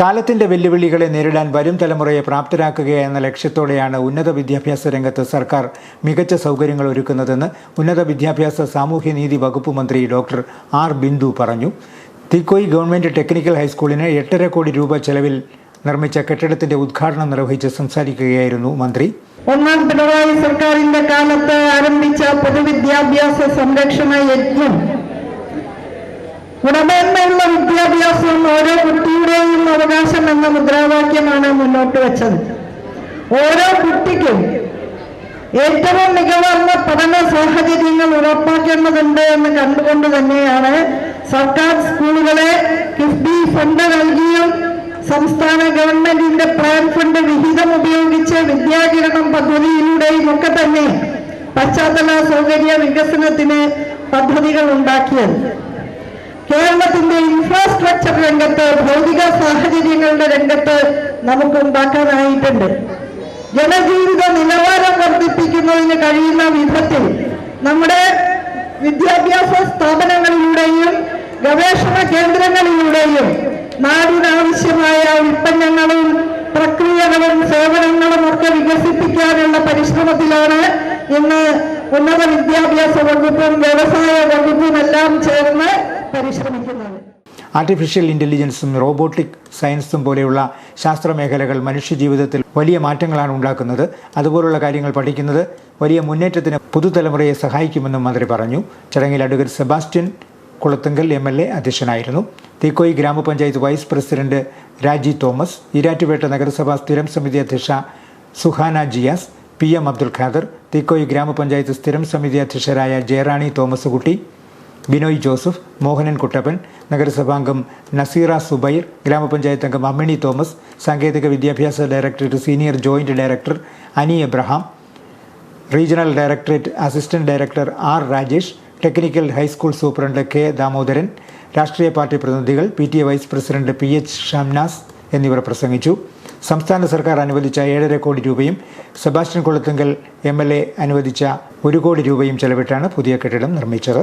കാലത്തിന്റെ വെല്ലുവിളികളെ നേരിടാൻ വരും തലമുറയെ പ്രാപ്തരാക്കുക എന്ന ലക്ഷ്യത്തോടെയാണ് ഉന്നത വിദ്യാഭ്യാസ രംഗത്ത് സർക്കാർ മികച്ച സൗകര്യങ്ങൾ ഒരുക്കുന്നതെന്ന് ഉന്നത വിദ്യാഭ്യാസ സാമൂഹ്യനീതി വകുപ്പ് മന്ത്രി ഡോക്ടർ ആർ ബിന്ദു പറഞ്ഞു. തിക്കോയി ഗവൺമെന്റ് ടെക്നിക്കൽ ഹൈസ്കൂളിന് എട്ടര കോടി രൂപ ചെലവിൽ നിർമ്മിച്ച കെട്ടിടത്തിന്റെ ഉദ്ഘാടനം നിർവഹിച്ച് സംസാരിക്കുകയായിരുന്നു മന്ത്രി. ഒന്നാം പിണറായി സർക്കാരിന്റെ കാലത്ത് ആരംഭിച്ച പൊതുവിദ്യാഭ്യാസ സംരക്ഷണ യജ്ഞം. വിദ്യാഭ്യാസം ഓരോ കുട്ടിയുടെയും അവകാശം എന്ന മുദ്രാവാക്യമാണ് മുന്നോട്ട് വെച്ചത്. ഓരോ കുട്ടിക്കും ഏറ്റവും മികവാർന്ന പഠന സാഹചര്യങ്ങൾ ഉറപ്പാക്കേണ്ടതുണ്ട് എന്ന് കണ്ടുകൊണ്ട് തന്നെയാണ് സർക്കാർ സ്കൂളുകളെ കിഫ്ബി ഫണ്ട് നൽകിയും സംസ്ഥാന ഗവൺമെന്റിന്റെ പ്ലാൻ ഫണ്ട് വിഹിതം ഉപയോഗിച്ച് വിദ്യാകിരണം പദ്ധതിയിലൂടെയും ഒക്കെ തന്നെ പശ്ചാത്തല സൗകര്യ വികസനത്തിന് പദ്ധതികൾ ഉണ്ടാക്കിയത്. കേരളത്തിന്റെ ഇൻഫ്രാസ്ട്രക്ചർ രംഗത്ത് ഭൗതിക സാഹചര്യങ്ങളുടെ രംഗത്ത് നമുക്ക് ഉണ്ടാക്കാനായിട്ടുണ്ട് ജനജീവിത നിലവാരം വർദ്ധിപ്പിക്കുന്നതിന് കഴിയുന്ന വിധത്തിൽ നമ്മുടെ വിദ്യാഭ്യാസ സ്ഥാപനങ്ങളിലൂടെയും ഗവേഷണ കേന്ദ്രങ്ങളിലൂടെയും നാടിനാവശ്യമായ ഉൽപ്പന്നങ്ങളും പ്രക്രിയകളും സേവനങ്ങളും ഒക്കെ വികസിപ്പിക്കാനുള്ള പരിശ്രമത്തിലാണ് ഇന്ന് ഉന്നത വിദ്യാഭ്യാസ വകുപ്പും വ്യവസായ വകുപ്പും എല്ലാം ചേർന്ന് പരിശ്രമിക്കുന്നത്. ആർട്ടിഫിഷ്യൽ ഇന്റലിജൻസും റോബോട്ടിക് സയൻസും പോലെയുള്ള ശാസ്ത്രമേഖലകൾ മനുഷ്യജീവിതത്തിൽ വലിയ മാറ്റങ്ങളാണ് ഉണ്ടാക്കുന്നത്. അതുപോലുള്ള കാര്യങ്ങൾ പഠിക്കുന്നത് വലിയ മുന്നേറ്റത്തിന് പുതുതലമുറയെ സഹായിക്കുമെന്നും മന്ത്രി പറഞ്ഞു. ചടങ്ങിൽ advocate Sebastian Kulathunkal M L A അധ്യക്ഷനായിരുന്നു. തീക്കോയി ഗ്രാമപഞ്ചായത്ത് vice president Raji Thomas Erattupetta നഗരസഭാ സ്ഥിരം സമിതി അധ്യക്ഷ സുഹാന ജിയാസ് പി എം അബ്ദുൽ ഖാദർ തീക്കോയി ഗ്രാമപഞ്ചായത്ത് സ്ഥിരം സമിതി അധ്യക്ഷരായ ജയറാണി തോമസ് കുട്ടി ബിനോയ് ജോസഫ് മോഹനൻ കുട്ടപ്പൻ നഗരസഭാംഗം നസീറ സുബൈർ ഗ്രാമപഞ്ചായത്ത് അംഗം അമ്മിണി തോമസ് സാങ്കേതിക വിദ്യാഭ്യാസ directorate senior joint director Ani Abraham regional directorate assistant director R Rajesh technical high school superintendent K Damodaran രാഷ്ട്രീയ പാർട്ടി പ്രതിനിധികൾ P T A vice president P H Shamnas എന്നിവർ പ്രസംഗിച്ചു. സംസ്ഥാന സർക്കാർ അനുവദിച്ച ഏഴര കോടി രൂപയും Sebastian Koluthunkal M L A അനുവദിച്ച ഒരു കോടി രൂപയും ചെലവിട്ടാണ് പുതിയ കെട്ടിടം നിർമ്മിച്ചത്.